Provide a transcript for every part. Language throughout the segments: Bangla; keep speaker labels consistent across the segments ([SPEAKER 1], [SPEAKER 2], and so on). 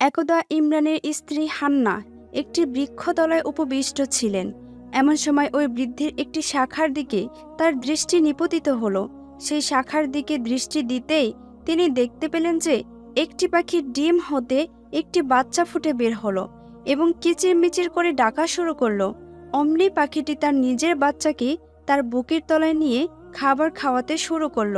[SPEAKER 1] একদা ইমরানের স্ত্রী হান্না একটি বৃক্ষতলায় উপবিষ্ট ছিলেন। এমন সময় ওই বৃদ্ধির একটি শাখার দিকে তার দৃষ্টি নিপতিত হলো। সেই শাখার দিকে দৃষ্টি দিতেই তিনি দেখতে পেলেন যে একটি পাখির ডিম হতে একটি বাচ্চা ফুটে বের হলো এবং কিচিরমিচির করে ডাকা শুরু করল। অমনি পাখিটি তার নিজের বাচ্চাকে তার বুকের তলায় নিয়ে খাবার খাওয়াতে শুরু করল।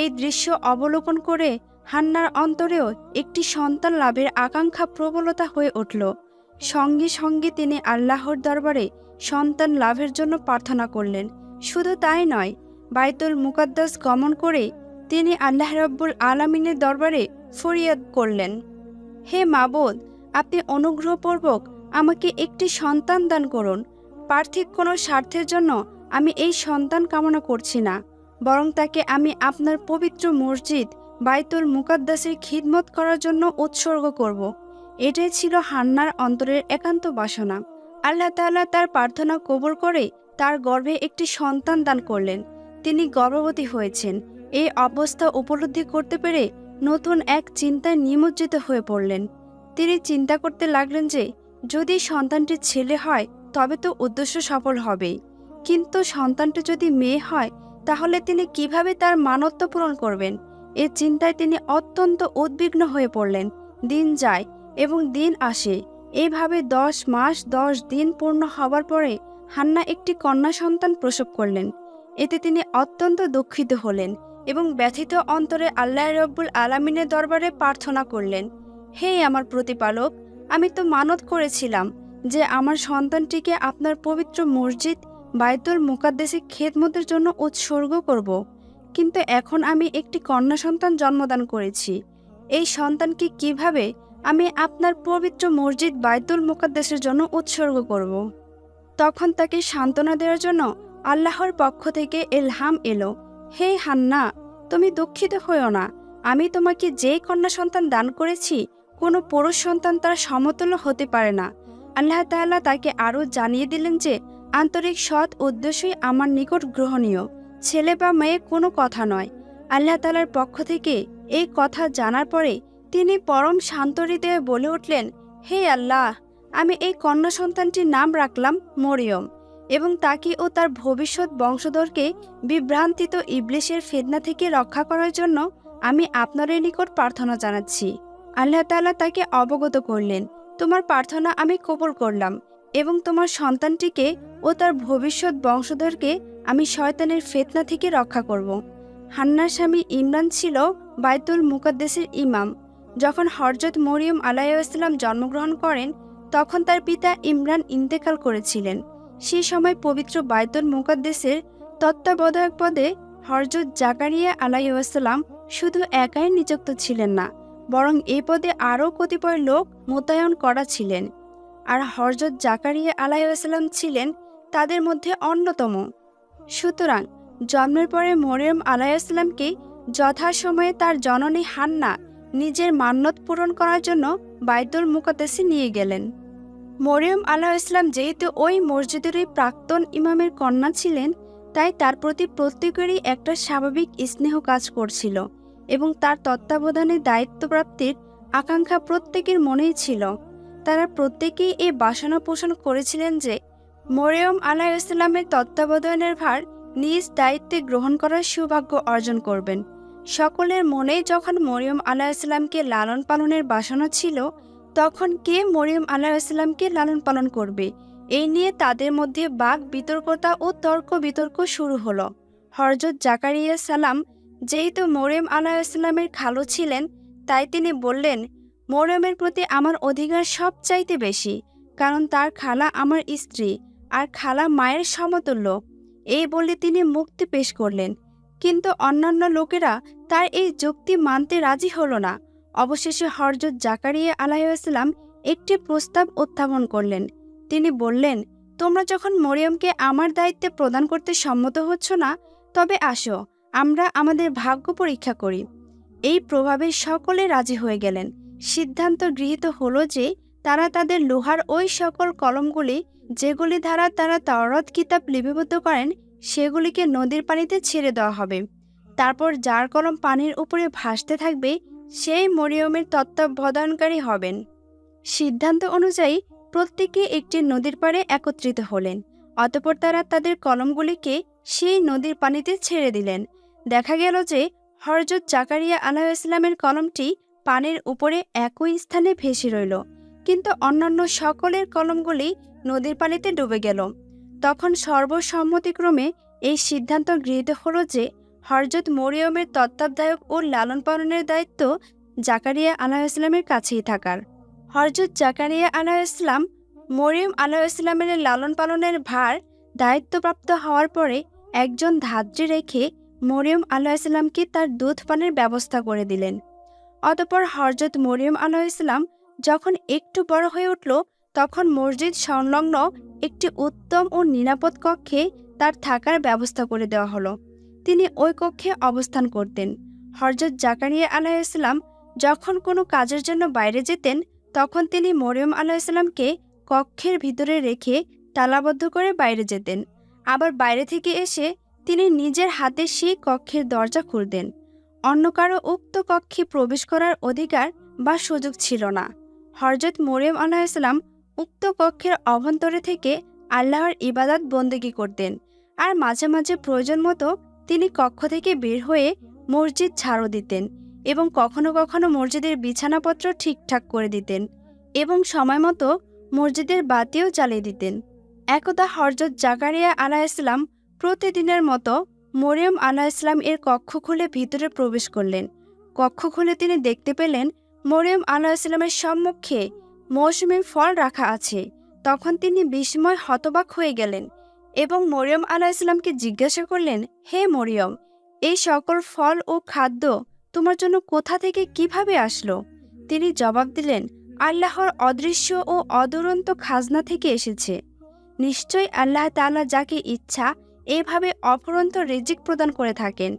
[SPEAKER 1] এই দৃশ্য অবলোকন করে হান্নার অন্তরেও একটি সন্তান লাভের আকাঙ্ক্ষা প্রবলতা হয়ে উঠল। সঙ্গে সঙ্গে তিনি আল্লাহর দরবারে সন্তান লাভের জন্য প্রার্থনা করলেন। শুধু তাই নয়, বাইতুল মুকাদ্দাস গমন করে তিনি আল্লাহ রব্বুল আলামিনের দরবারে ফরিয়াদ করলেন। হে মাবুদ, আপনি অনুগ্রহপূর্বক আমাকে একটি সন্তান দান করুন। পার্থিব কোনো স্বার্থের জন্য আমি এই সন্তান কামনা করছি না, বরং তাকে আমি আপনার পবিত্র মসজিদ বাইতুল মুকাদ্দাসের খিদমত করার জন্য উৎসর্গ করব। এটাই ছিল হান্নার অন্তরের একান্ত বাসনা। আল্লাহ তাআলা তার প্রার্থনা কবুল করে তার গর্ভে একটি সন্তান দান করলেন। তিনি গর্ভবতী হয়েছেন। এই অবস্থা উপলব্ধি করতে পেরে নতুন এক চিন্তায় নিমজ্জিত হয়ে পড়লেন। তিনি চিন্তা করতে লাগলেন যে, যদি সন্তানটি ছেলে হয়, তবে তো উদ্দেশ্য সফল হবেই। কিন্তু সন্তানটি যদি মেয়ে হয়, তাহলে তিনি কীভাবে তার মানত্ব পূরণ করবেন? এ চিন্তায় তিনি অত্যন্ত উদ্বিগ্ন হয়ে পড়লেন। দিন যায় এবং দিন আসে। এইভাবে দশ মাস, দশ দিন পূর্ণ হবার পরে হান্না একটি কন্যা সন্তান প্রসব করলেন। এতে তিনি অত্যন্ত দুঃখিত হলেন এবং ব্যথিত অন্তরে আল্লাহ রব্বুল আলামিনের দরবারে প্রার্থনা করলেন, হে আমার প্রতিপালক, আমি তো মানত করেছিলাম যে আমার সন্তানটিকে আপনার পবিত্র মসজিদ বায়তুল মুকাদ্দেসে খেদমতের জন্য উৎসর্গ করব। কিন্তু এখন আমি একটি কন্যা সন্তান জন্মদান করেছি। এই সন্তানকে কীভাবে আমি আপনার পবিত্র মসজিদ বাইতুল মুকাদ্দেসের জন্য উৎসর্গ করব? তখন তাকে সান্ত্বনা দেওয়ার জন্য আল্লাহর পক্ষ থেকে এলহাম এলো, হে হান্না, তুমি দুঃখিত হইও না। আমি তোমাকে যে কন্যা সন্তান দান করেছি, কোনো পুরুষ সন্তান তার সমতুল্য হতে পারে না। আল্লাহ তাআলা তাকে আরও জানিয়ে দিলেন যে, আন্তরিক সৎ উদ্দেশ্যই আমার নিকট গ্রহণীয়। ছেলে বা মেয়ে কোনো কথা নয়। আল্লাহ তালার পক্ষ থেকে এই কথা জানার পরে তিনি পরম শান্ত হৃদয়ে বলে উঠলেন, হে আল্লাহ, আমি এই কন্যা সন্তানটির নাম রাখলাম মরিয়ম এবং তাকে ও তার ভবিষ্যৎ বংশধরকে বিভ্রান্তিত ইবলিশের ফেদনা থেকে রক্ষা করার জন্য আমি আপনাদের নিকট প্রার্থনা জানাচ্ছি। আল্লাহ তাআলা তাকে অবগত করলেন, তোমার প্রার্থনা আমি কবুল করলাম এবং তোমার সন্তানটিকে ও তার ভবিষ্যৎ বংশধরকে আমি শয়তানের ফেতনা থেকে রক্ষা করব। হান্নার স্বামী ইমরান ছিল বাইতুল মুকাদ্দেসের ইমাম। যখন হরজত মরিয়ম আলাইসাল্লাম জন্মগ্রহণ করেন, তখন তার পিতা ইমরান ইন্তেকাল করেছিলেন। সেই সময় পবিত্র বাইতুল মুকাদ্দেসের তত্ত্বাবধায়ক পদে হরজত জাকারিয়া আলাইসাল্লাম শুধু একাই নিযুক্ত ছিলেন না, বরং এ পদে আরও কতিপয় লোক মোতায়েন করা ছিলেন। আর হরজত জাকারিয়া আলাইসাল্লাম ছিলেন তাদের মধ্যে অন্যতম। সুতরাং জন্মের পরে মরিয়ম আলাইসাল্লামকে যথাসময়ে তার জননী হান্না নিজের মান্যত পূরণ করার জন্য বাইতুল মুকাদ্দেসে নিয়ে গেলেন। মরিয়ম আলাহ ইসলাম যেহেতু ওই মসজিদেরই প্রাক্তন ইমামের কন্যা ছিলেন, তাই তার প্রতি প্রত্যেকেরই একটা স্বাভাবিক স্নেহ কাজ করছিল এবং তার তত্ত্বাবধানে দায়িত্বপ্রাপ্তির আকাঙ্ক্ষা প্রত্যেকের মনেই ছিল। তারা প্রত্যেকেই এই বাসনা পোষণ করেছিলেন যে মরিয়ম আলাহ ইসলামের তত্ত্বাবধানের ভার নিজ দায়িত্বে গ্রহণ করার সৌভাগ্য অর্জন করবেন। সকলের মনেই যখন মরিয়ম আলাহ ইসলামকে লালন পালনের বাসনা ছিল, তখন কে মরিয়ম আলাহ ইসলামকে লালন পালন করবে? এই নিয়ে তাদের মধ্যে বাক, বিতর্কতা ও তর্ক বিতর্ক শুরু হলো। হরজত জাকারিয়া সালাম যেহেতু মরিয়ম আলাহ ইসলামের খালো ছিলেন, তাই তিনি বললেন, মরিয়মের প্রতি আমার অধিকার সব চাইতে বেশি, কারণ তার খালা আমার স্ত্রী। আর খালা মায়ের সমতুল্য। এই বলে তিনি মুক্তি পেশ করলেন। কিন্তু অন্যান্য লোকেরা তার এই যুক্তি মানতে রাজি হলো না। অবশেষে হরজত জাকারিয়া আলাইসাল্লাম একটি প্রস্তাব উত্থাপন করলেন। তিনি বললেন, তোমরা যখন মরিয়মকে আমার দায়িত্বে প্রদান করতে সম্মত হচ্ছ না, তবে আসো, আমরা আমাদের ভাগ্য পরীক্ষা করি। এই প্রভাবে সকলে রাজি হয়ে গেলেন। সিদ্ধান্ত গৃহীত হলো যে তারা তাদের লোহার ওই সকল কলমগুলি যেগুলি দ্বারা তারা তাওরাত কিতাব লিপিবদ্ধ করেন, সেগুলিকে নদীর পানিতে ছেড়ে দেওয়া হবে। তারপর যার কলম পানির উপরে ভাসতে থাকবে, সেই মরিয়মের তত্ত্বাবধানকারী হবেন। সিদ্ধান্ত অনুযায়ী প্রত্যেকে একটি নদীর পাড়ে একত্রিত হলেন, অতপর তারা তাদের কলমগুলিকে সেই নদীর পানিতে ছেড়ে দিলেন। দেখা গেল যে হরজত জাকারিয়া আলাহ ইসলামের কলমটি পানির উপরে একই স্থানে ভেসে রইল। কিন্তু অন্যান্য সকলের কলমগুলি নদীর পানিতে ডুবে গেল। তখন সর্বসম্মতিক্রমে এই সিদ্ধান্ত গৃহীত হল যে হরজত মরিয়মের তত্ত্বাবধায়ক ও লালন পালনের দায়িত্ব জাকারিয়া আলাহ ইসলামের কাছেই থাকার। হরজত জাকারিয়া আলাহ ইসলাম মরিয়ম আলাহ ইসলামের লালন পালনের ভার দায়িত্বপ্রাপ্ত হওয়ার পরে একজন ধাত্রী রেখে মরিয়ম আলাহ ইসলামকে তার দুধ পানের ব্যবস্থা করে দিলেন। অতপর হরজত মরিয়ম আলাহ ইসলাম যখন একটু বড় হয়ে উঠল, তখন মসজিদ সংলগ্ন একটি উত্তম ও নিরাপদ কক্ষে তার থাকার ব্যবস্থা করে দেওয়া হলো। তিনি ওই কক্ষে অবস্থান করতেন। হরজত জাকারিয়া আলাহ ইসলাম যখন কোনো কাজের জন্য বাইরে যেতেন, তখন তিনি মরিয়ম আলাহ ইসলামকে কক্ষের ভিতরে রেখে তালাবদ্ধ করে বাইরে যেতেন। আবার বাইরে থেকে এসে তিনি নিজের হাতে সেই কক্ষের দরজা খুলতেন। অন্য কারও উক্ত কক্ষে প্রবেশ করার অধিকার বা সুযোগ ছিল না। হরজত মরিয়ম আলাহ ইসলাম উক্ত কক্ষের অভ্যন্তরে থেকে আল্লাহর ইবাদত বন্দেগি করতেন আর মাঝে মাঝে প্রয়োজন মতো তিনি কক্ষ থেকে বের হয়ে মসজিদ ঝাড়ু দিতেন এবং কখনো কখনো মসজিদের বিছানাপত্র ঠিকঠাক করে দিতেন এবং সময় মতো মসজিদের বাতিও জ্বালিয়ে দিতেন। একদা হরজত জাকারিয়া আলাহ ইসলাম প্রতিদিনের মতো মরিয়ম আলাহ ইসলাম এর কক্ষ খুলে ভিতরে প্রবেশ করলেন। কক্ষ খুলে তিনি দেখতে পেলেন মরিয়ম আলাহ ইসলামের সম্মুখে মৌসুমি ফল রাখা আছে। তখন তিনি বিস্ময় হতবাক হয়ে গেলেন এবং মরিয়ম আলাহ ইসলামকে জিজ্ঞাসা করলেন, হে মরিয়ম, এই সকল ফল ও খাদ্য তোমার জন্য কোথা থেকে কীভাবে আসলো? তিনি জবাব দিলেন, আল্লাহর অদৃশ্য ও অদুরন্ত খাজনা থেকে এসেছে। নিশ্চয়ই আল্লাহ তাআলা যাকে ইচ্ছা এভাবে অপরন্ত রিজিক প্রদান করে থাকেন।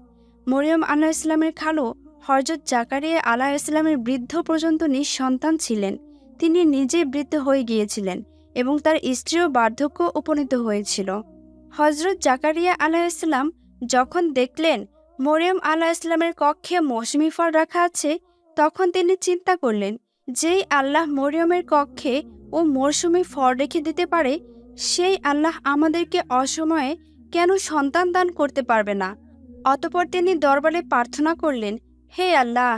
[SPEAKER 1] মরিয়ম আল্লাহ ইসলামের খালো হরজত জাকারিয়া আলাহ ইসলামের বৃদ্ধ পর্যন্ত নিঃসন্তান ছিলেন। তিনি নিজে বৃদ্ধ হয়ে গিয়েছিলেন এবং তার স্ত্রীও বার্ধক্য উপনীত হয়েছিল। হজরত জাকারিয়া আলাহ ইসলাম যখন দেখলেন মরিয়ম আলাহ ইসলামের কক্ষে মৌসুমি ফল রাখা আছে, তখন তিনি চিন্তা করলেন, যেই আল্লাহ মরিয়মের কক্ষে ও মৌসুমি ফল রেখে দিতে পারে, সেই আল্লাহ আমাদেরকে অসময়ে কেন সন্তান দান করতে পারবে না? অতপর তিনি দরবারে প্রার্থনা করলেন হে আল্লাহ,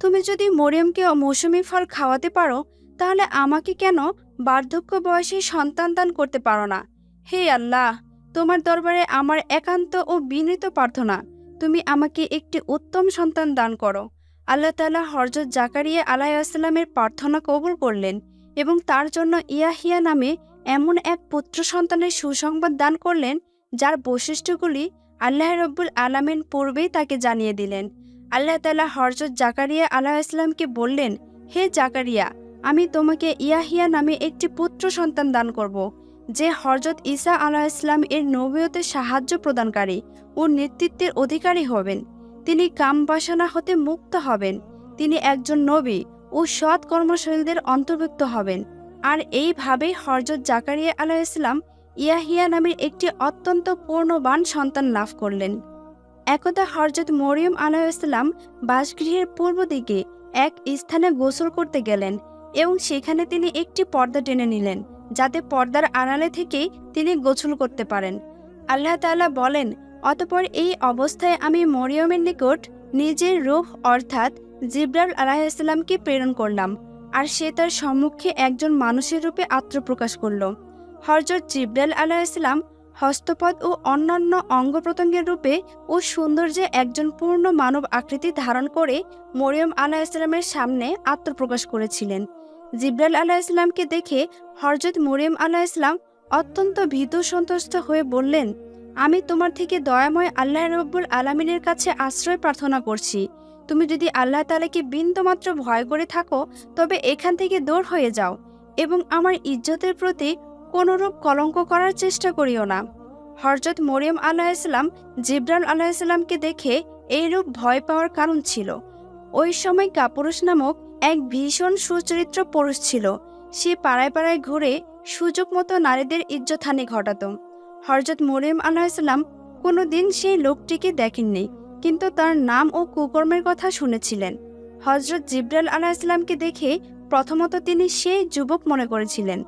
[SPEAKER 1] তুমি যদি মরিয়মকে মৌসুমি ফল খাওয়াতে পারো, তাহলে আমাকে কেন বার্ধক্য বয়সে সন্তান দান করতে পারো না? হে আল্লাহ, তোমার দরবারে আমার একান্ত ও বিনীত প্রার্থনা, তুমি আমাকে একটি উত্তম সন্তান দান করো। আল্লাহ তালা হরজত জাকারিয়া আলাইসাল্লামের প্রার্থনা কবুল করলেন এবং তার জন্য ইয়াহিয়া নামে এমন এক পুত্র সন্তানের সুসংবাদ দান করলেন, যার বৈশিষ্ট্যগুলি আল্লাহ রব্বুল আলামিন পূর্বেই তাকে জানিয়ে দিলেন। আল্লাহ তালা হরজত জাকারিয়া আলাহ ইসলামকে বললেন, হে জাকারিয়া, আমি তোমাকে ইয়াহিয়া নামে একটি পুত্র সন্তান দান করব, যে হরজত ঈসা আলাহ ইসলাম এর নবীয়তে সাহায্য প্রদানকারী ও নেতৃত্বের অধিকারী হবেন। তিনি কাম বাসনা হতে মুক্ত হবেন। তিনি একজন নবী ও সৎ কর্মশীলদের অন্তর্ভুক্ত হবেন। আর এইভাবেই হরজত জাকারিয়া আলাহ ইসলাম ইয়াহিয়া নামের একটি অত্যন্ত পূর্ণবান সন্তান লাভ করলেন। একদা হরজত মরিয়ম আলাহ বাসগৃহের পূর্ব দিকে এক স্থানে গোসল করতে গেলেন এবং সেখানে তিনি একটি পর্দা টেনে নিলেন, যাতে পর্দার আড়ালে থেকেই তিনি গোসল করতে পারেন। আল্লাহ তাআলা বলেন, অতপর এই অবস্থায় আমি মরিয়মের নিকট নিজের রূহ অর্থাৎ জিব্রাল আলাহিসাল্লামকে প্রেরণ করলাম, আর সে তার সম্মুখে একজন মানুষের রূপে আত্মপ্রকাশ করল। হরজত জিব্রাল আলাহিসাল্লাম হস্তপদ ও অন্যান্য অঙ্গ প্রত্যঙ্গের রূপে ও সৌন্দর্যে একজন পূর্ণ মানব আকৃতি ধারণ করে মরিয়ম আলাহ ইসলামের সামনে আত্মপ্রকাশ করেছিলেন। জিব্রাল আলাহ ইসলামকে দেখে হরজত মরিয়ম আলাহ ইসলাম অত্যন্ত ভীত সন্তুষ্ট হয়ে বললেন, আমি তোমার থেকে দয়াময় আল্লাহ রব্বুল আলমিনের কাছে আশ্রয় প্রার্থনা করছি। তুমি যদি আল্লাহ তালাকে বিন্দুমাত্র ভয় করে থাকো, তবে এখান থেকে দূর হয়ে যাও এবং আমার ইজ্জতের প্রতি কোনোরূপ কলঙ্ক করার চেষ্টা করিও না। হরজত মরিয়ম আলাহ ইসলাম জিব্রাল আলাহ ইসলামকে দেখে এইরূপ ভয় পাওয়ার কারণ ছিল। ওই সময় কাপুরুষ নামক এক ভীষণ সুচরিত্র পুরুষ ছিল। সে পাড়ায় পাড়ায় ঘুরে সুযোগ মতো নারীদের ইজ্জতহানি ঘটাত। হরজত মরিয়ম আলাহিসাল্লাম কোনো দিন সেই লোকটিকে দেখেননি, কিন্তু তার নাম ও কুকর্মের কথা শুনেছিলেন। হজরত জিব্রাল আলাহিসাল্লামকে দেখে প্রথমত তিনি সেই যুবক মনে করেছিলেন।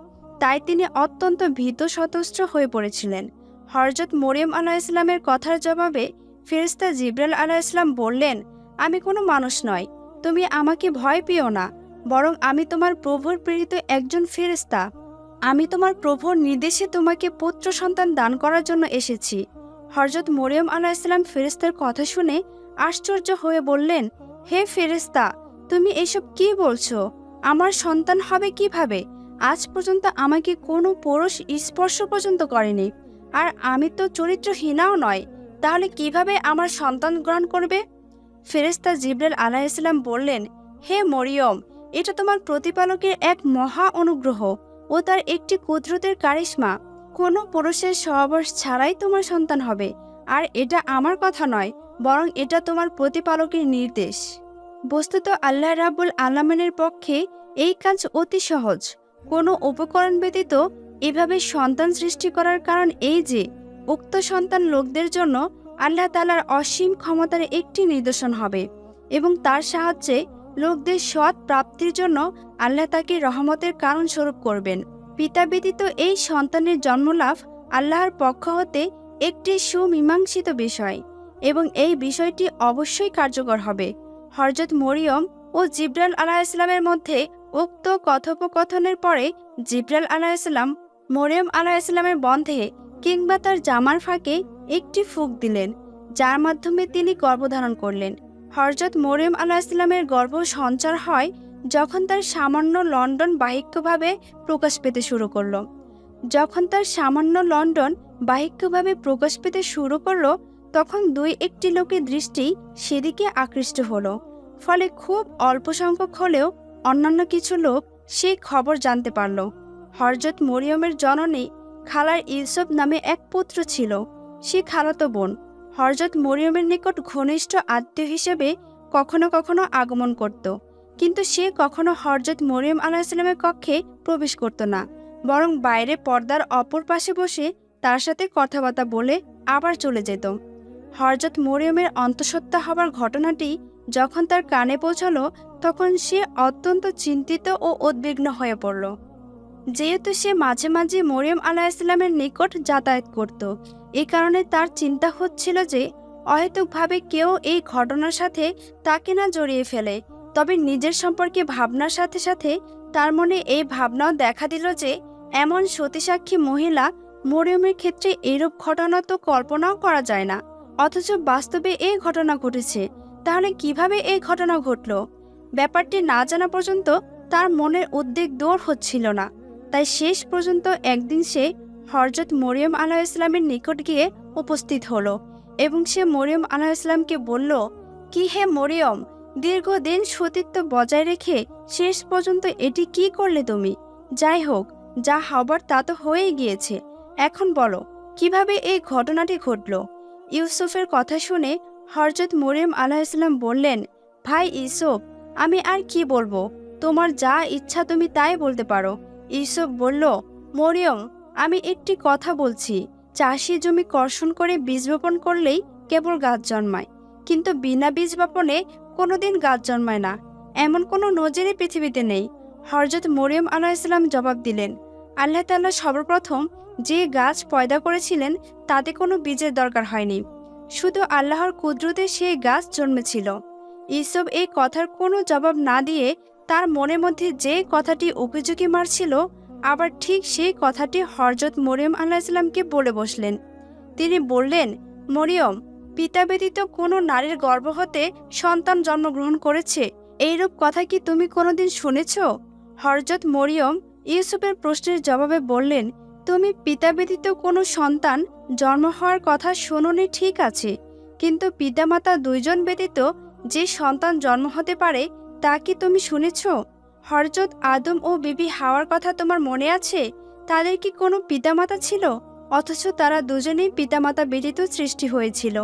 [SPEAKER 1] তাই তিনি অত্যন্ত ভীত সতস্ত্র হয়ে পড়েছিলেন। হরজত মরিয়ম আলাহ ইসলামের কথার জবাবে ফেরিস্তা জিব্রাল আলাহ ইসলাম বললেন, আমি কোনো মানুষ নয় তুমি আমাকে ভয় পেও না, বরং আমি তোমার প্রভুর প্রেরিত একজন ফেরিস্তা আমি তোমার প্রভুর নির্দেশে তোমাকে পুত্র সন্তান দান করার জন্য এসেছি। হরজত মরিয়ম আলাহ ইসলাম ফেরিস্তার কথা শুনে আশ্চর্য হয়ে বললেন, হে ফেরিস্তা তুমি এসব কি বলছো? আমার সন্তান হবে কীভাবে? আজ পর্যন্ত আমাকে কোনো পুরুষ স্পর্শ পর্যন্ত করেনি। আর আমি তো চরিত্রহীনাও নয়, তাহলে কীভাবে আমার সন্তান গ্রহণ করবে? ফেরেস্তা জিব্রাল আলাহ ইসলাম বললেন, হে মরিয়ম, এটা তোমার প্রতিপালকের এক মহা অনুগ্রহ ও তার একটি কুদরতের কারিশ্মা। কোনো পুরুষের সহবাস ছাড়াই তোমার সন্তান হবে, আর এটা আমার কথা নয়, বরং এটা তোমার প্রতিপালকের নির্দেশ। বস্তুত আল্লাহ রাবুল আলামিনের পক্ষে এই কাজ অতি সহজ। কোনো উপকরণ ব্যতীত এভাবে সন্তান সৃষ্টি করার কারণ এই যে, উক্ত সন্তান লোকদের জন্য আল্লাহ তালার অসীম ক্ষমতার একটি নিদর্শন হবে এবং তার সাহায্যে লোকদের সৎ প্রাপ্তির জন্য আল্লাহ তাকে রহমতের কারণ স্বরূপ করবেন। পিতা ব্যতীত এই সন্তানের জন্মলাভ আল্লাহর পক্ষ হতে একটি সুমীমাংসিত বিষয় এবং এই বিষয়টি অবশ্যই কার্যকর হবে। হরজত মরিয়ম ও জিব্রাল আলাহ ইসলামের মধ্যে উক্ত কথোপকথনের পরে জিব্রাল আলাহ ইসলাম মরিয়ম আলাহ ইসলামের বন্ধে কিংবা তার জামার ফাঁকে একটি ফুক দিলেন, যার মাধ্যমে তিনি গর্ভধারণ করলেন। হরজত মরিয়ম আলাহ ইসলামের গর্ভ সঞ্চার হয় যখন তার সামান্য লন্ডন বাহিক্যভাবে প্রকাশ পেতে শুরু করল। যখন তার সামান্য লন্ডন বাহিক্যভাবে প্রকাশ পেতে শুরু করল, তখন দুই একটি লোকের দৃষ্টি সেদিকে আকৃষ্ট হলো। ফলে খুব অল্প সংখ্যক হলেও অন্যান্য কিছু লোক সেই খবর জানতে পারল। হরজত মরিয়মের জননী খালার ইউসুফ নামে এক পুত্র ছিল। সে খালাতো বোন। হরজত মরিয়মের নিকট ঘনিষ্ঠ আত্মীয় হিসেবে কখনো কখনো আগমন করত। কিন্তু সে কখনো হরজত মরিয়ম আলাহিসাল্লামের কক্ষে প্রবেশ করত না। বরং বাইরে পর্দার অপর পাশে বসে তার সাথে কথাবার্তা বলে আবার চলে যেত। হরজত মরিয়মের অন্তঃসত্ত্বা হবার ঘটনাটি যখন তার কানে পৌঁছালো, তখন সে অত্যন্ত চিন্তিত ও উদ্বিগ্ন হয়ে পড়ল। যেহেতু সে মাঝে মাঝে মরিয়ম আলাহ ইসলামের নিকট যাতায়াত করত, এ কারণে তার চিন্তা হচ্ছিল যে, অহেতুকভাবে কেউ এই ঘটনার সাথে তাকে না জড়িয়ে ফেলে। তবে নিজের সম্পর্কে ভাবনার সাথে সাথে তার মনে এই ভাবনাও দেখা দিল যে, এমন সতীসাক্ষী মহিলা মরিয়মের ক্ষেত্রে এরূপ ঘটনা তো কল্পনাও করা যায় না। অথচ বাস্তবে এই ঘটনা ঘটেছে। তাহলে কীভাবে এই ঘটনা ঘটল? ব্যাপারটি না জানা পর্যন্ত তার মনের উদ্বেগ দূর হচ্ছিল না। তাই শেষ পর্যন্ত একদিন সে হরজত মরিয়ম আলাহ ইসলামের নিকট গিয়ে উপস্থিত হলো এবং সে মরিয়ম আলাহ ইসলামকে বলল, কি হে মরিয়ম? দীর্ঘদিন সতীত্ব বজায় রেখে শেষ পর্যন্ত এটি কি করলে তুমি? যাই হোক, যা হবার তা তো হয়েই গিয়েছে। এখন বলো, কীভাবে এই ঘটনাটি ঘটল? ইউসুফের কথা শুনে হরজত মরিয়ম আলাহ ইসলাম বললেন, ভাই ইউসুফ, আমি আর কি বলব? তোমার যা ইচ্ছা তুমি তাই বলতে পারো। ইউসুফ বলল, মরিয়ম, আমি একটি কথা বলছি। চাষি জমি কর্ষণ করে বীজ বপন করলেই কেবল গাছ জন্মায়। কিন্তু বিনা বীজ বপনে কোনোদিন গাছ জন্মায় না। এমন কোনো নজিরই পৃথিবীতে নেই। হরজত মরিয়ম আলাহ ইসলাম জবাব দিলেন, আল্লাহ তাল্লাহ সর্বপ্রথম যে গাছ পয়দা করেছিলেন তাতে কোনো বীজের দরকার হয়নি। শুধু আল্লাহর কুদরতে সেই গাছ জন্মেছিল। ইসব এই কথার কোনো জবাব না দিয়ে তার মনের মধ্যে যে কথাটি উকিঝুঁকি মারছিল, আবার ঠিক সেই কথাটি হরজত মরিয়ম আল্লাহ ইসলামকে বলে বসলেন। তিনি বললেন, মরিয়ম, পিতা ব্যতীত কোনো নারীর গর্ভ হতে সন্তান জন্মগ্রহণ করেছে? এইরূপ কথা কি তুমি কোনোদিন শুনেছ? হরজত মরিয়ম ইউসুফের প্রশ্নের জবাবে বললেন তুমি পিতা ব্যতীত কোনো সন্তান জন্ম হওয়ার কথা শোনোনি ঠিক আছে, কিন্তু পিতামাতা দুইজন ব্যতীত যে সন্তান জন্ম হতে পারে, তা কি তুমি শুনেছ? হরজত আদম ও বিবি হাওয়ার কথা তোমার মনে আছে? তাদের কি কোনো পিতামাতা ছিল? অথচ তারা দুজনেই পিতামাতা ব্যতীত সৃষ্টি হয়েছিল।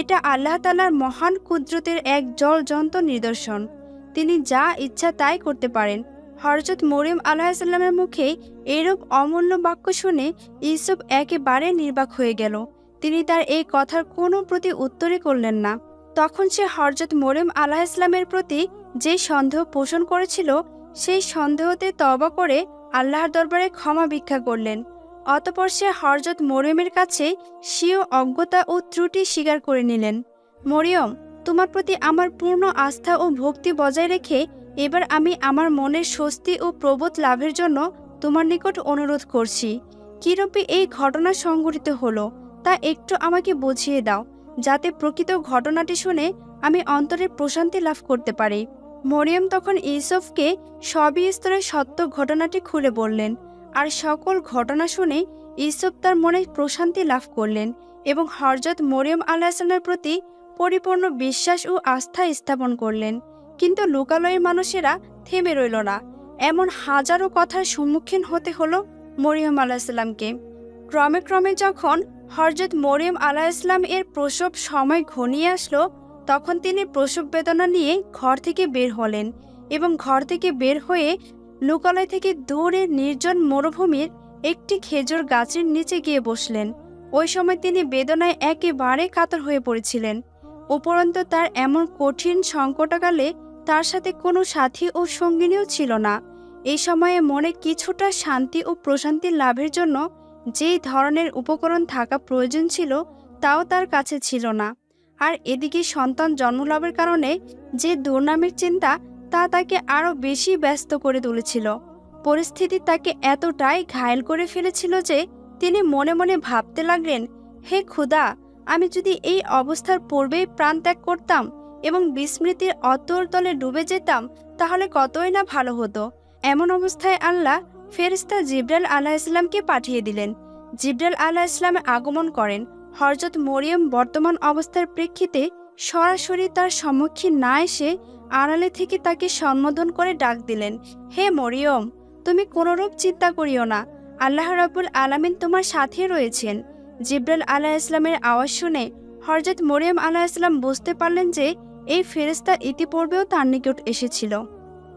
[SPEAKER 1] এটা আল্লাহ তালার মহান কুদরতের এক জলজন্ত নিদর্শন। তিনি যা ইচ্ছা তাই করতে পারেন। হরজত মরিয়ম আলাহিসাল্লামের মুখে এরূপ অমূল্য বাক্য শুনে ইউসুফ একেবারে নির্বাক হয়ে গেল। তিনি তার এই কথার কোনো প্রতি উত্তরই করলেন না। তখন সে হরজত মরিয়ম আলাহ ইসলামের প্রতি যে সন্দেহ পোষণ করেছিল, সেই সন্দেহতে তবা করে আল্লাহর দরবারে ক্ষমা ভিক্ষা করলেন। অতপর সে হরজত মরিয়মের কাছে স্বীয় অজ্ঞতা ও ত্রুটি স্বীকার করে নিলেন। মরিয়ম, তোমার প্রতি আমার পূর্ণ আস্থা ও ভক্তি বজায় রেখে এবার আমি আমার মনের স্বস্তি ও প্রবোধ লাভের জন্য তোমার নিকট অনুরোধ করছি। কিরূপে এই ঘটনা সংঘটিত হলো, তা একটু আমাকে বুঝিয়ে দাও, যাতে প্রকৃত ঘটনাটি শুনে আমি অন্তরে প্রশান্তি লাভ করতে পারি। মরিয়ম তখন ইউসুফকে সবই স্তরে সত্য ঘটনাটি খুলে বললেন, আর সকল ঘটনা শুনে ইউসুফ তার মনে প্রশান্তি লাভ করলেন এবং হরজত মরিয়ম আল্লাহামের প্রতি পরিপূর্ণ বিশ্বাস ও আস্থা স্থাপন করলেন। কিন্তু লোকালয়ের মানুষেরা থেমে রইল না। এমন হাজারো কথার সম্মুখীন হতে হলো মরিয়ম আলাহিসাল্লামকে ক্রমে ক্রমে যখন হরজত মরিয়ম আলাহ ইসলাম এর প্রসব সময় ঘনিয়ে আসলো, তখন তিনি প্রসব বেদনা নিয়ে ঘর থেকে বের হলেন এবং ঘর থেকে বের হয়ে লোকালয় থেকে দূরে নির্জন মরুভূমির একটি খেজুর গাছের নিচে গিয়ে বসলেন। ওই সময় তিনি বেদনায় একেবারে কাতর হয়ে পড়েছিলেন। উপরন্ত তার এমন কঠিন সংকটকালে তার সাথে কোনো সাথী ও সঙ্গিনীও ছিল না। এই সময়ে মনে কিছুটা শান্তি ও প্রশান্তি লাভের জন্য যেই ধরনের উপকরণ থাকা প্রয়োজন ছিল, তাও তার কাছে ছিল না। আর এদিকে সন্তান জন্মলাভের কারণে যে দুর্নামের চিন্তা, তা তাকে আরও বেশি ব্যস্ত করে তুলেছিল। পরিস্থিতি তাকে এতটাই ঘায়েল করে ফেলেছিল যে তিনি মনে মনে ভাবতে লাগলেন, হে খুদা, আমি যদি এই অবস্থার পূর্বেই প্রাণ ত্যাগ করতাম এবং বিস্মৃতির অতর তলে ডুবে যেতাম, তাহলে কতই না ভালো হতো। এমন অবস্থায় আল্লাহ ফেরিস্তা জিব্রাল আলাহ ইসলামকে পাঠিয়ে দিলেন। জিব্রাল আলাহ ইসলামে আগমন করেন। হরজত মরিয়ম বর্তমান অবস্থার প্রেক্ষিতে সরাসরি তার সম্মুখীন না এসে আড়ালে থেকে তাকে সম্বোধন করে ডাক দিলেন, হে মরিয়ম, তুমি কোনোরূপ চিন্তা করিও না। আল্লাহ রাবুল আলামিন তোমার সাথে রয়েছেন। জিব্রাল আলাহ ইসলামের আওয়াজ শুনে হরজত মরিয়ম আলাহ ইসলাম বুঝতে পারলেন যে এই ফেরিস্তা ইতিপূর্বেও তার নিকট এসেছিল।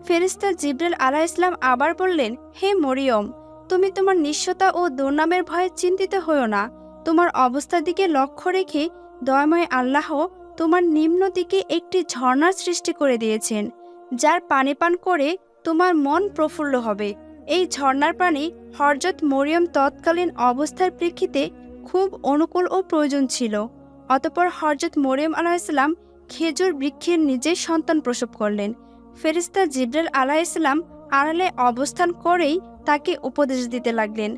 [SPEAKER 1] ফেরিস্তা জিব্রাল আলাহ ইসলাম আবার বললেন, হে মরিয়ম, তুমি তোমার নিঃস্বতা ও দুর্নামের ভয়ে চিন্তিত হও না। তোমার অবস্থার দিকে লক্ষ্য রেখে দয়ময় আল্লাহ তোমার নিম্ন দিকে একটি ঝর্ণার সৃষ্টি করে দিয়েছেন, যার পানি পান করে তোমার মন প্রফুল্ল হবে। এই ঝর্ণার পানি হরজত মরিয়ম তৎকালীন অবস্থার প্রেক্ষিতে খুব অনুকূল ও প্রয়োজন ছিল। অতপর হরজত মরিয়ম আলাহিসাল্লাম খেজুর বৃক্ষের নিজেই সন্তান প্রসব করলেন। ফেরিস্তা জিব্রাল আলাহ ইসলাম আড়ালে অবস্থান করেই তাকে উপদেশ দিতে লাগলেন।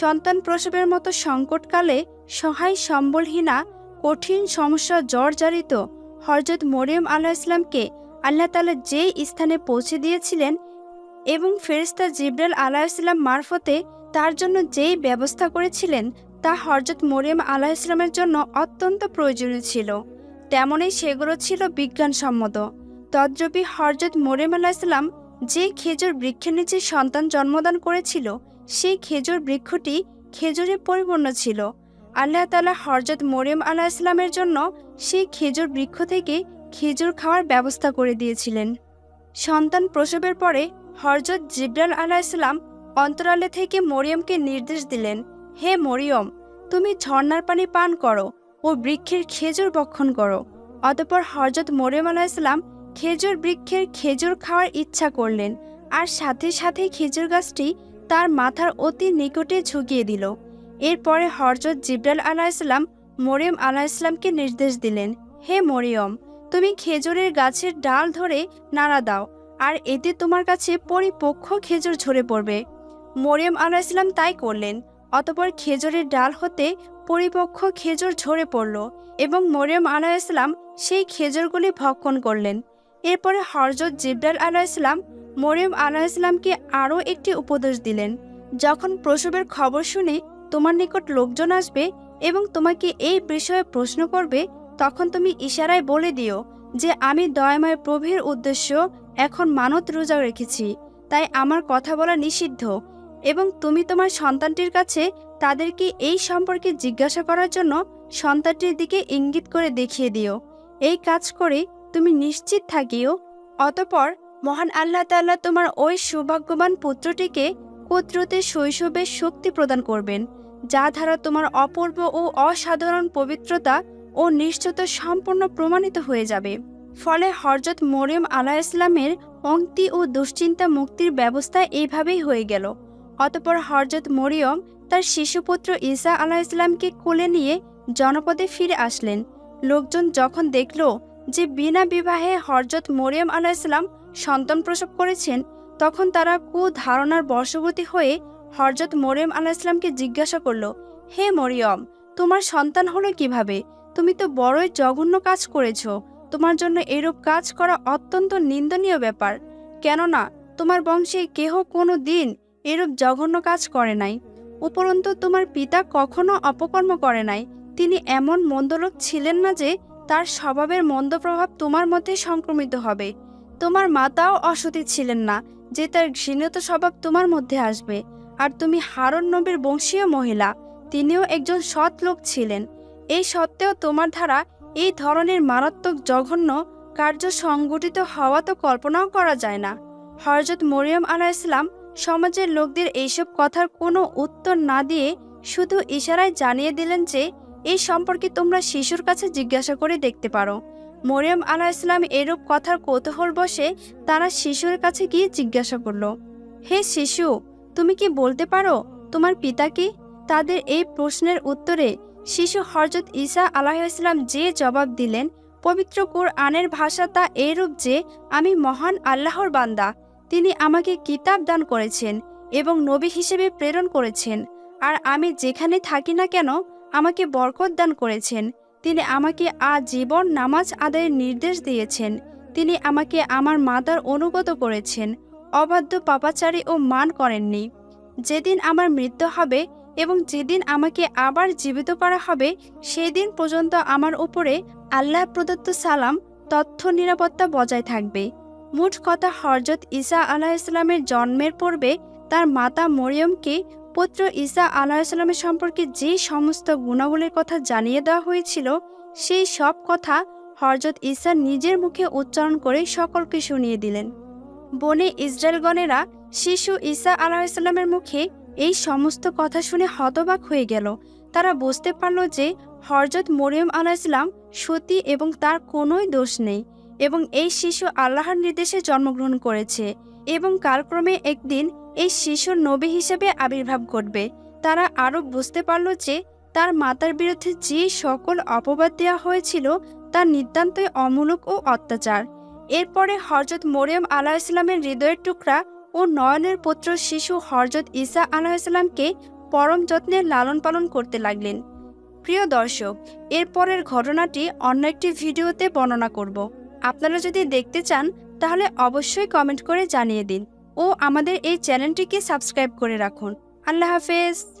[SPEAKER 1] সন্তান প্রসবের মতো সংকটকালে সহায় সম্বলহীনা, কঠিন সমস্যা জর্জারিত হরজত মরিয়ম আলাহ ইসলামকে আল্লাহ তালা যেই স্থানে পৌঁছে দিয়েছিলেন এবং ফেরিস্তা জিব্রাল আলাহ ইসলাম মারফতে তার জন্য যেই ব্যবস্থা করেছিলেন তা হরজত মরিয়ম আলাহ ইসলামের জন্য অত্যন্ত প্রয়োজনীয় ছিল। তেমনই সেগুলো ছিল বিজ্ঞানসম্মত। তদ্রূপী হরজত মরিয়ম আলাহ ইসলাম যে খেজুর বৃক্ষের নিচে সন্তান জন্মদান করেছিল, সেই খেজুর বৃক্ষটি খেজুরে পরিপূর্ণ ছিল। আল্লাহ তালা হরজত মরিয়ম আলাহ ইসলামের জন্য সেই খেজুর বৃক্ষ থেকে খেজুর খাওয়ার ব্যবস্থা করে দিয়েছিলেন। সন্তান প্রসবের পরে হরজত জিব্রাল আলাহ ইসলাম অন্তরালে থেকে মরিয়মকে নির্দেশ দিলেন, হে মরিয়ম, তুমি ঝর্ণার পানি পান করো ও বৃক্ষের খেজুর বক্ষণ করো। অতপর হরজত মরিয়ম আলাহ ইসলাম খেজুর বৃক্ষের খেজুর খাওয়ার ইচ্ছা করলেন আর সাথে সাথে খেজুর গাছটি তার মাথার অতি নিকটে ঝুঁকিয়ে দিল। এরপরে হরজত জিব্রাল আলাহ ইসলাম মরিয়ম আলাহ ইসলামকে নির্দেশ দিলেন, হে মরিয়ম, তুমি খেজুরের গাছের ডাল ধরে নাড়া দাও, আর এতে তোমার কাছে পরিপক্ষ খেজুর ঝরে পড়বে। মরিয়ম আলাহ ইসলাম তাই করলেন, অতপর খেজুরের ডাল হতে পরিপক্ষ খেজুর ঝরে পড়ল এবং মরিয়ম আলাহ ইসলাম সেই খেজুরগুলি ভক্ষণ করলেন। এরপরে হরজত জিব্রাল আলাহ ইসলাম মরিয়ম আলাহ ইসলামকে আরও একটি উপদেশ দিলেন, যখন প্রসবের খবর শুনে তোমার নিকট লোকজন আসবে এবং তোমাকে এই বিষয়ে প্রশ্ন করবে, তখন তুমি ইশারায় বলে দিও যে আমি দয়াময় প্রভুর উদ্দেশ্য এখন মানত রোজা রেখেছি, তাই আমার কথা বলা নিষিদ্ধ এবং তুমি তোমার সন্তানটির কাছে তাদেরকে এই সম্পর্কে জিজ্ঞাসা করার জন্য সন্তানটির দিকে ইঙ্গিত করে দেখিয়ে দিও। এই কাজ করে তুমি নিশ্চিত থাকিও। অতপর মহান আল্লাহ তাল্লাহ তোমার ওই সৌভাগ্যবান পুত্রটিকে কুদ্রুতে শৈশবে শক্তি প্রদান করবেন, যা দ্বারা তোমার অপূর্ব ও অসাধারণ পবিত্রতা ও নিশ্চয়তা সম্পূর্ণ প্রমাণিত হয়ে যাবে। ফলে হরজত মরিয়ম আলাহ ইসলামের পংক্তি ও দুশ্চিন্তা মুক্তির ব্যবস্থা এইভাবেই হয়ে গেল। অতপর হরজত মরিয়ম তার শিশুপুত্র ঈসা আলাহ ইসলামকে কোলে নিয়ে জনপদে ফিরে আসলেন। লোকজন যখন দেখল যে বিনা বিবাহে হরজত মরিয়ম আলাহ ইসলাম সন্তান প্রসব করেছেন, তখন তারা কু ধারণার বশবর্তী হয়ে হরজত মরিয়ম আলাহ ইসলামকে জিজ্ঞাসা করল, হে মরিয়ম, তোমার সন্তান হলো কীভাবে? তুমি তো বড়ই জঘন্য কাজ করেছ। তোমার জন্য এরূপ কাজ করা অত্যন্ত নিন্দনীয় ব্যাপার। কেননা তোমার বংশে কেহ কোনো দিন এরূপ জঘন্য কাজ করে নাই। উপরন্তু তোমার পিতা কখনো অপকর্ম করে নাই। তিনি এমন মন্দলোক ছিলেন না যে তার স্বভাবের মন্দ প্রভাব তোমার মধ্যে সংক্রমিত হবে। তোমার মাতাও অসতী ছিলেন না যে তার ঘৃণিত স্বভাব তোমার মধ্যে আসবে। আর তুমি হারন নবীর বংশীয় মহিলা, তিনিও একজন সৎ লোক ছিলেন। এই সত্ত্বেও তোমার ধারা এই ধরনের মারাত্মক জঘন্য কার্য সংগঠিত হওয়া তো কল্পনাও করা যায় না। হরজত মরিয়ম আলাহ ইসলাম সমাজের লোকদের এইসব কথার কোনো উত্তর না দিয়ে শুধু ইশারায় জানিয়ে দিলেন যে, এই সম্পর্কে তোমরা শিশুর কাছে জিজ্ঞাসা করে দেখতে পারো। মরিয়ম আলাহ ইসলাম এরূপ কথার কৌতূহল বসে তারা শিশুর কাছে গিয়ে জিজ্ঞাসা করল, হে শিশু, তুমি কি বলতে পারো? তোমার পিতা কি? তাদের এই প্রশ্নের উত্তরে শিশু হরজত ঈসা আলাহ ইসলাম যে জবাব দিলেন, পবিত্র কোরআনের ভাষা তা এরূপ যে, আমি মহান আল্লাহর বান্দা। তিনি আমাকে কিতাব দান করেছেন এবং নবী হিসেবে প্রেরণ করেছেন। আর আমি যেখানে থাকি না কেন, আমাকে বরকত দান করেছেন। তিনি আমাকে আজীবন নামাজ আদায়ের নির্দেশ দিয়েছেন। তিনি আমাকে আমার মাতার অনুগত করেছেন। অবাধ্য পাপাচারী ও মান করেননি। যেদিন আমার মৃত্যু হবে এবং যেদিন আমাকে আবার জীবিত করা হবে, সেদিন পর্যন্ত আমার উপরে আল্লাহ প্রদত্ত সালাম, তথ্য নিরাপত্তা বজায় থাকবে। মোট কথা হরজত ঈসা আলাহ ইসলামের জন্মের পূর্বে তার মাতা মরিয়মকে পুত্র ঈসা আলাহ ইসলামের সম্পর্কে যে সমস্ত গুণাবলীর কথা জানিয়ে দেওয়া হয়েছিল, সেই সব কথা হরজত ঈসা নিজের মুখে উচ্চারণ করে সকলকে শুনিয়ে দিলেন। বনে ইসরায়েলগণেরা শিশু ঈসা আলাহ ইসলামের মুখে এই সমস্ত কথা শুনে হতবাক হয়ে গেল। তারা বুঝতে পারল যে হরজত মরিয়ম আলাহ ইসলাম সতী এবং তার কোনোই দোষ নেই। এবং এই শিশু আল্লাহর নির্দেশে জন্মগ্রহণ করেছে এবং কালক্রমে একদিন এই শিশুর নবী হিসেবে আবির্ভাব ঘটবে। তারা আরও বুঝতে পারল যে তার মাতার বিরুদ্ধে যে সকল অপবাদ দেওয়া হয়েছিল তা নিতান্তই অমূলক ও অত্যাচার। এরপরে হরজত মরিয়ম আলাহ ইসলামের হৃদয়ের টুকরা ও নয়নের পুত্র শিশু হরজত ঈসা আলাহ ইসলামকে পরম যত্নে লালন পালন করতে লাগলেন। প্রিয় দর্শক, এরপরের ঘটনাটি অন্য একটি ভিডিওতে বর্ণনা করব। আপনারা যদি দেখতে চান, তাহলে অবশ্যই কমেন্ট করে জানিয়ে দিন। ও আমাদের এই চ্যানেলটিকে সাবস্ক্রাইব করে রাখুন। আল্লাহ হাফেজ।